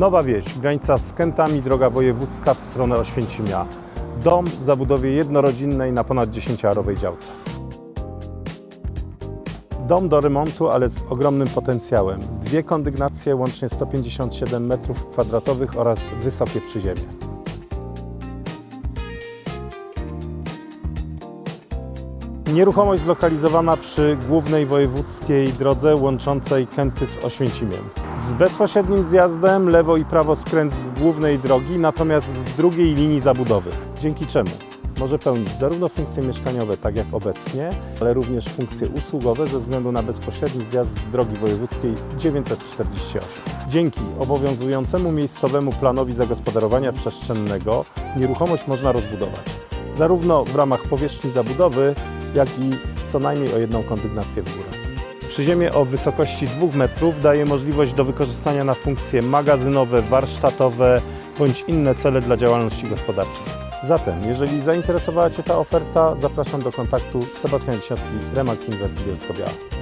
Nowa Wieś, granica z Kętami, droga wojewódzka w stronę Oświęcimia. Dom w zabudowie jednorodzinnej na ponad 10-arowej działce. Dom do remontu, ale z ogromnym potencjałem. Dwie kondygnacje, łącznie 157 m2 oraz wysokie przyziemie. Nieruchomość zlokalizowana przy głównej wojewódzkiej drodze łączącej Kęty z Oświęcimiem. Z bezpośrednim zjazdem lewo i prawo skręt z głównej drogi, natomiast w drugiej linii zabudowy. Dzięki czemu może pełnić zarówno funkcje mieszkaniowe, tak jak obecnie, ale również funkcje usługowe ze względu na bezpośredni zjazd z drogi wojewódzkiej 948. Dzięki obowiązującemu miejscowemu planowi zagospodarowania przestrzennego nieruchomość można rozbudować zarówno w ramach powierzchni zabudowy, jak i co najmniej o jedną kondygnację w górę. Przyziemie o wysokości 2 metrów daje możliwość do wykorzystania na funkcje magazynowe, warsztatowe bądź inne cele dla działalności gospodarczej. Zatem, jeżeli zainteresowała Cię ta oferta, zapraszam do kontaktu Sebastian Wiśniowski, Remax Invest Bielsko-Biała.